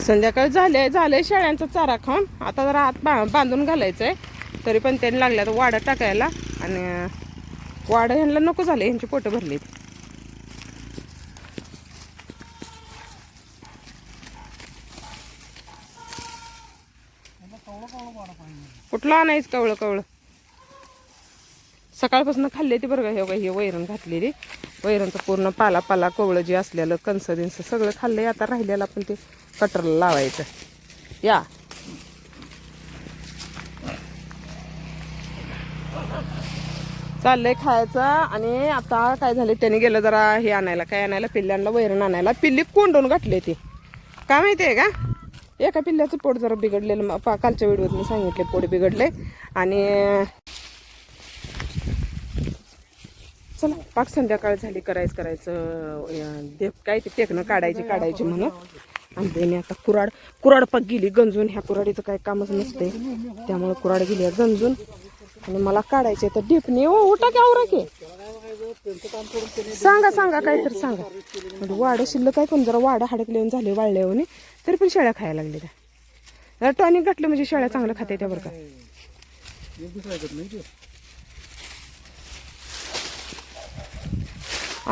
संध्याकाळ झाले झाले शेळ्यांचा चारा खाऊन. आता जरा आत बा बांधून घालायचंय. तरी पण त्यांनी लागल्या तर वाडं टाकायला. आणि वाडं ह्यांना नको झाले ह्यांची पोटं भरली कुठलं आणायचं कवळं कवळं? सकाळपासून खाल्ली ती बरं का हे बघा, हे वैरण घातलेली. वैरणचं पूर्ण पाला पाला कवळं जे असलेलं कणसं दिनसं सगळं खाल्लंय. आता राहिलेलं आपण ते कटरला लावायचं. या. चाललंय खायचं आणि आता काय झालं त्याने गेलं जरा हे आणायला काय आणायला पिल्ल्यांना वैरण आणायला. पिल्ली कोंडून घातले ते. काय माहितीये का? एका पिल्ल्याचं पोट जरा बिघडलेलं पा- कालच्या व्हिडिओत मी सांगितले पोट बिघडले आणि चला पाक संध्याकाळ झाली करायचं करायचं अं, काय ते टेकणं काढायची काढायची म्हणून. आणि त्याने आता कुराड कुराड पाक गेली गंजून. ह्या कुराडीचं काही कामच नसते त्यामुळे कुराड गेली आहे गंजून. आणि मला काढायचे तर डिपणी ओ उठा की आवरा की. सांगा सांगा काहीतरी सांगा. म्हणजे वाडं शिल्लक काय पण जरा वाडं हडकले झाले वाळले म्हणे तरी पण शेळ्या खायला लागले त्या. टॉनिक घातलं म्हणजे शेळ्या चांगल्या खाते त्या बरं का.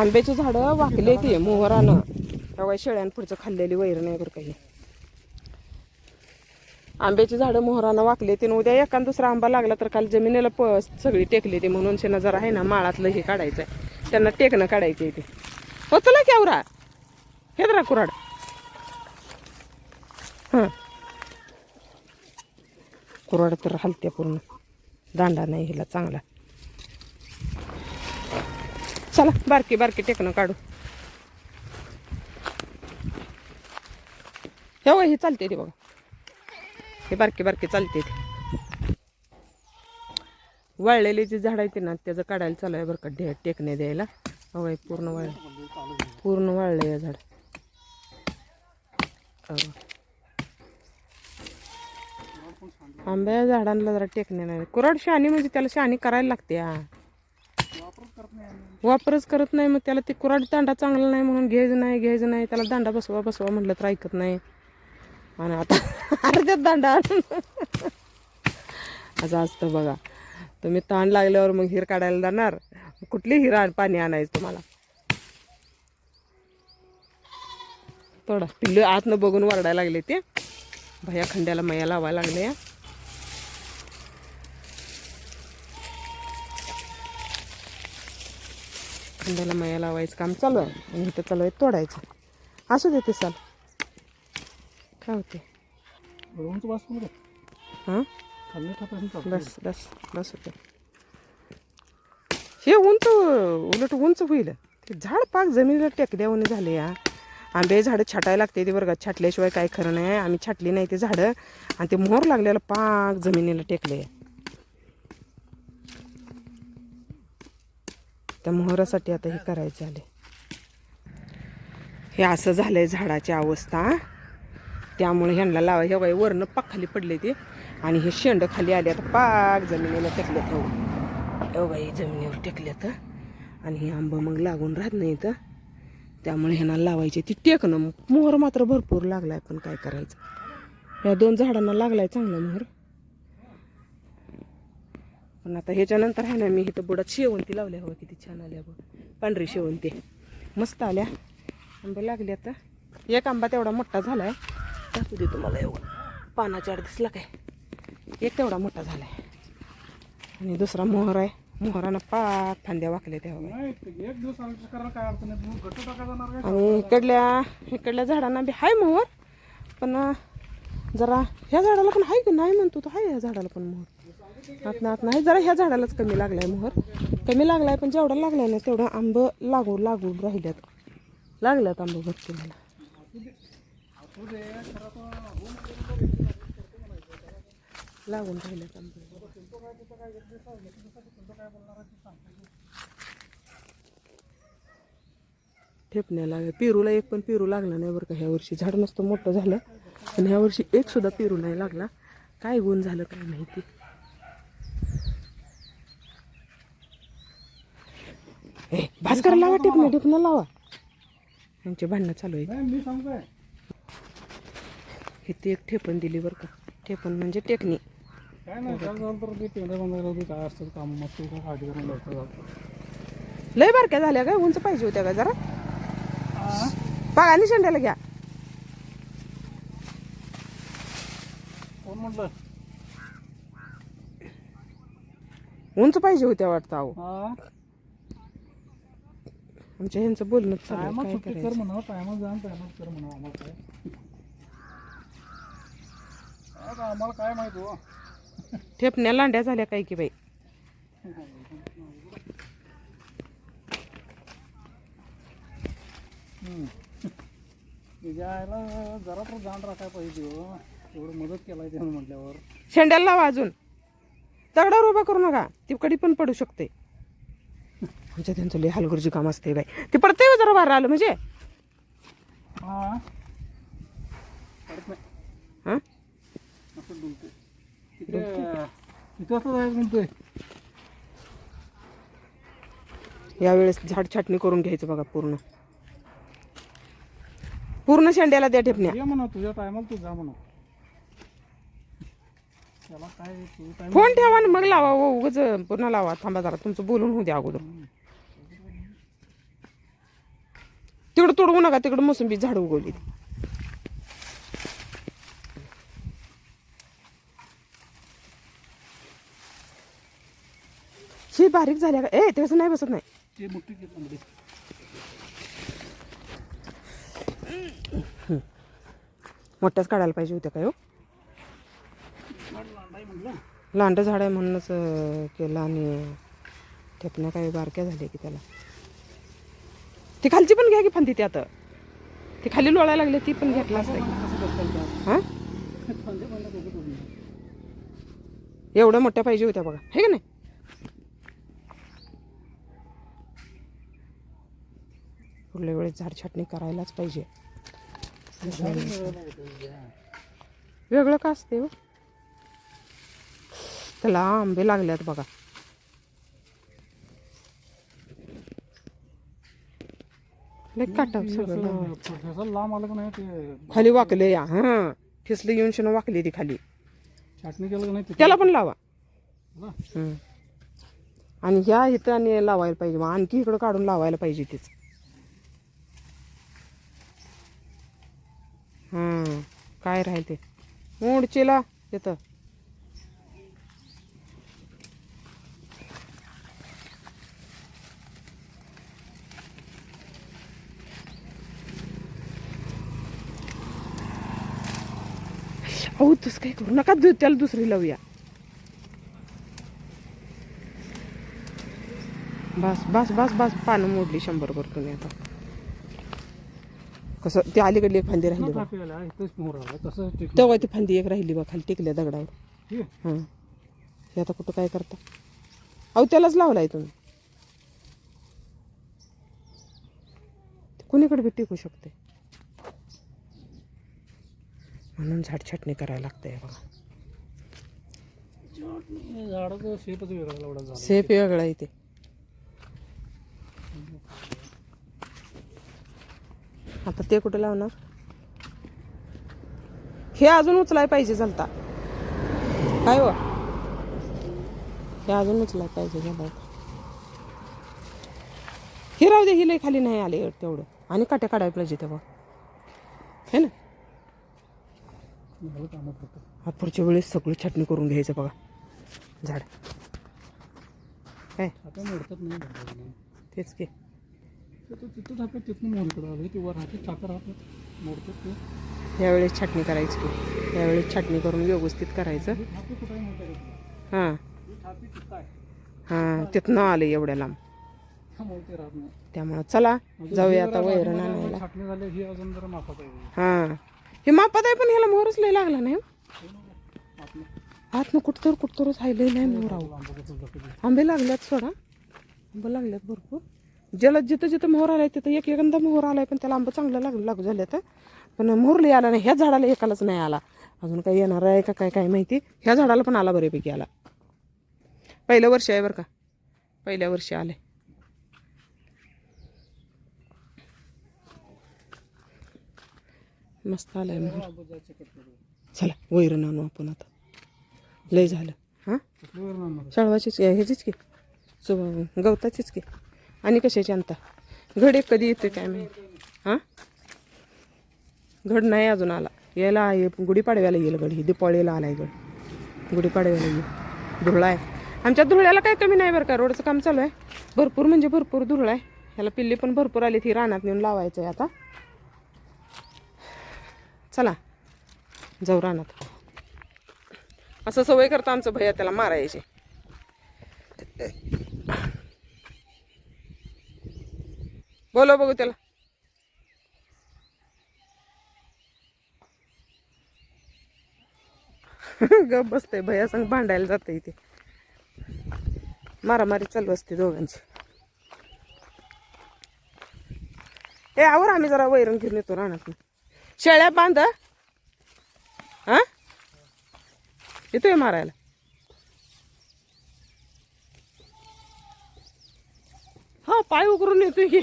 आंब्याची झाडं वाकले ते मोहरानं. तेव्हा शेळ्यांपुढचं खाल्लेली वैर नाही बरं काही आंब्याची झाडं मोहरानं वाकले ते उद्या एखादा दुसरा आंबा लागला तर काल जमिनीला प सगळी टेकली ते म्हणून शेणा जरा आहे ना माळातलं हे काढायचं आहे त्यांना टेकणं काढायचे ते. हो चला की आवरा. हे जरा कुराड हां. कुराड तर हलत्या पूर्ण. दांडा नाही हिला चांगला. चला बारकी बारकी टेकणं काढू. हे चालते ते बघा. हे बारकी बारकी चालते ते. वाळलेले जे झाड आहे ते ना त्याचं काढायला चालू आहे बरं का ढे टेकणे द्यायला. हवं पूर्ण वाळ पूर्ण वाळलं या झाड. आंब्या झाडांना जरा टेकणे नाही. कुराड शहाणी म्हणजे त्याला शहाणी करायला लागते हा. वापरच करत नाही मग त्याला ते कुराड दांडा चांगला नाही म्हणून घ्यायचं नाही घ्यायचं नाही त्याला दांडा बसवा बसवा म्हटलं तर ऐकत नाही. आणि आता अर्ध्यात दांडा असं असतं बघा. तुम्ही ताण लागल्यावर मग हिर काढायला जाणार. कुठली हिर आण- पाणी आणायचं तुम्हाला? थोडा. पिल्लू आतनं बघून वरडायला लागले ते. भया खंड्याला मया लावायला लागल्या खंड्याला मया लावायचं काम चालू आहे. आणि इथं चालू आहे तोडायचं. असू दे ते चाल. काय होते हां? बस बस बस होते हे उंच उलट उंच होईल. ते झाड पाक जमिनीला टेकड्यावणे झाले या. आंबे झाडं छाटायला लागते ते बरं का. छाटल्याशिवाय काय खरं नाही. आम्ही छाटली नाही ते झाडं. आणि ते मोहर लागलेलं पाक जमिनीला टेकले. त्या मोहरासाठी आता हे करायचं आले हे असं झालंय झाडाची अवस्था. त्यामुळे ह्यांना लावा हे बाई वरनं पाक खाली पडले ते. आणि हे शेंड खाली आले आता पाक जमिनीला टेकल्यात हो. हो. बाई जमिनीवर टेकल्यात आणि हे आंबा मग लागून राहत नाही तर त्यामुळे ह्यांना लावायचे ती टेकणं. मोहर मात्र भरपूर लागलाय पण काय करायचं? या दोन झाडांना लागलाय चांगला मोहर. पण आता ह्याच्यानंतर आहे ना मी इथं बुडात शेवंती लावल्या हवं किती छान आल्या बघ. पांढरी शेवंती. मस्त आल्या. आंबे लागले आता. एक आंबा तेवढा मोठा झालाय. दाखवू दे तुम्हाला एवढा. पानाच्या आड दिसला काय? एक तेवढा मोठा झालाय. आणि दुसरा मोहर आहे. मोहरानं पाक फांद्या वाकल्या तेव्हा आणि इकडल्या इकडल्या झाडांना बी हाय मोहर. पण जरा ह्या झाडाला पण हाय की नाही म्हणतो तो हाय ह्या झाडाला पण मोहर. आत आत नाही जरा ह्या झाडालाच कमी लागलाय मोहर. कमी लागलाय पण जेवढा लागलाय ना तेवढा आंब लागू लागू राहिल्यात. लागल्यात आंब भरपूर मला. लागून राहिलं आंब ठेपण्या लागल्या पेरूला एक पण पेरू लागला नाही बरं का. ह्या वर्षी झाड नसतं मोठं झालं. पण ह्या वर्षी एक सुद्धा पेरू नाही लागला. काय गुण झालं काय माहिती. ए भास्कर लावा टिपणं टिपणं लावा. यांचे भांडणं चालू आहे इथे एक ठेपण दिली बरं का. ठेपण म्हणजे टेकणी काय नाही काय झालं तर ते पेंढ्या बंद होते काय असतं काम मस्त काय करून लय बारक्या झाल्या काय उंच पाहिजे होत्या का जरा? पागाने शेंड्याला घ्या. कोण म्हटलं? उंच पाहिजे होत्या वाटतं अहो. हा? आमच्या ह्यांचं बोलणं चालू आहे, टायमात काय सुट्टी कर करायचं? म्हणा टायमात जा टायमात कर म्हणा आम्हाला काय. आता आम्हाला काय माहिती हो? ठेपण्या लांड्या झाल्या काय की बाई. जरा तर जाण राखायला पाहिजे हो. एवढं मदत केलाय त्यानं म्हटल्यावर. शेंड्याला लावा अजून. दगडावर उभा करू नका. ती कडी पण पडू शकते. आमच्या त्यांचं लय हलगर्जी काम असते बाई. ती पडते हो जरा बाहेर आलं म्हणजे. हा. पडत नाही हा असं डुलते तिथे जायचं म्हणतोय? यावेळेस झाड छाटणी करून घ्यायचं बघा पूर्ण. पूर्ण शेंड्याला द्या ठेपण्या. ये म्हणा तुझ्या टायमाला तू जा म्हणा. त्याला काय तुझं टाइम फोन ठेवा आणि मग लावा हो उगाच पुन्हा लावा. थांबा जरा तुमचं बोलून होऊ द्या अगोदर. तिकडं तोडवू नका तिकडं मोसंबी झाड उगवली. बारीक झाल्या का? ए त्याचं नाही बसत नाही. ते मोठी घेत मोठ्याच काढायला पाहिजे होत्या काय हो? म्हटलं लांड झाड आहे म्हणूनच अं, केलं आणि ठेपण्या काही बारक्या झाल्या की त्याला. ती खालची पण घ्या की फांदी त्यात ती खाली लोळायला लागली ती पण घेतला असता कसं बसताल त्यात हा? एवढ्या मोठ्या पाहिजे होत्या बघा. हे का नाही? पुढल्या वेळेस झाड छाटणी करायलाच पाहिजे. वेगळं का असते हो? त्याला आंबे लागल्यात बघा. खाली वाकले या हा. ठिसलं येऊन शिन वाकली ती खाली. छाटणी केलं का नाही ते त्याला पण लावा. आणि ह्या इथं आणि लावायला पाहिजे. मग आणखी इकडं काढून लावायला पाहिजे तीच. काय राहील ते मोडचीला तिथं अहो तसं काय करू नका. त्याला दुसरी लावूया. बस बस बस बस. पानं मोडली शंभर भर तुम्ही आता. कसं ती अलीकडली एक फांदी राहिली तेव्हा ती फांदी एक राहिली बा खाली टेकल्या दगडावर. हां. हे आता कुठं काय करता? अहो त्यालाच लावलाय तुम्ही कुणीकडे बी टिकू शकते? म्हणून झाड छाटणी करायला लागतंय बघा. सेफ वेगळा आहे ते आता ते कुठे लावणार? हे अजून उचलाय पाहिजे झालता. काय हो? हे अजून उचलाय पाहिजे झालं. हे राहू दे ही लई खाली नाही आले तेवढं. आणि काट्या काढायला पाहिजे तेव्हा. हे ना? हा पुढच्या वेळेस सगळं छाटणी करून घ्यायचं बघा. झाड. काय. तेच की. ते तर तिथं टाकत तिथनं मोहरकडं आलं ते वर राहते टाकर राहतात मोडतात ते. यावेळेस छाटणी करायची की. यावेळेस छाटणी करून व्यवस्थित करायचं. हे थापी कुठं आहे माहिती आहे का तुला? हां. ही थापी तिथं आहे? हां तिथनं आलं एवढ्या लांब. त्यामुळे ते राहत नाही. त्यामुळं चला म्हणजे जाऊया ही आता जरा वैरण पाठीमागे आणायला. छाटणी झाली ही अजून जरा माफत आहे. हां. हे मापात आहे पण ह्याला मोहरच लय लागला नाही हो. आतनं कुठतर कुठतरच आहे लय नाही मोहर आहो. आंबे लागल्यात सोडा. आंबे लागल्यात भरपूर. जलद जिथं जिथं मोहर आलाय तिथं एक एकंदा मोहर आलाय पण त्याला आंबा चांगला लागू लागू झाले तर पण मोहर लय आला नाही ह्या झाडाला एकालाच नाही आला. अजून काही येणार आहे का काय काय माहिती? ह्या झाडाला पण आला बऱ्यापैकी आला. पहिलं वर्ष आहे बरं का. पहिल्या वर्षी आले मस्त आलाय चिकटलेली. चला वैरण आणू आपण आता. लय झालं हां? शाळवाचीच की ह्याचीच की? गवताचीच की? आणि कशाची आणता घड एक कधी येते काय माहिती? हां? घड नाही अजून आला. यायला आहे गुढीपाडव्याला येईल गड ही दीपावळीला आहे गड गुढीपाडव्याला येईल. धुळा आहे आमच्या धुळ्याला काय कमी नाही बरं का? रोडचं काम चालू आहे. भरपूर म्हणजे भरपूर धुळा आहे ह्याला पिल्ली पण भरपूर आली ती रानात नेऊन लावायचं आहे आता. चला. जाऊ रानात. असं सवय करता आमचं भैया त्याला मारायची. बोलो बघू त्याला. गप बसतंय भैया संग भांडायला जाते इथे. मारामारी चालू असते दोघांची. ए आवर आम्ही जरा वैरण घेऊन येतो राहणार शेळ्या बांध. हा? येतोय मारायला. हा पाय उकरून येतोय की.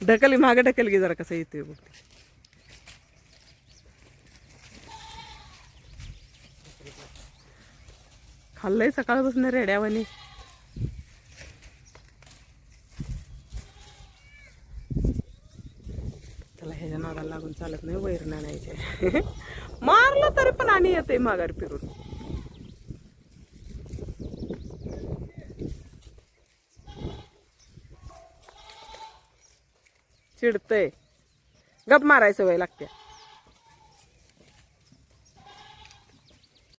ढकली मागे ढकल की जरा कसं येतोय बघ. खाल्लंय सकाळपासून रेड्यावानी. त्याला लागून चालत नाही वैर आणायचे मारलं तरी पण आणि येते माघार फिरून. चिडतय. गप मारायचं वय लागते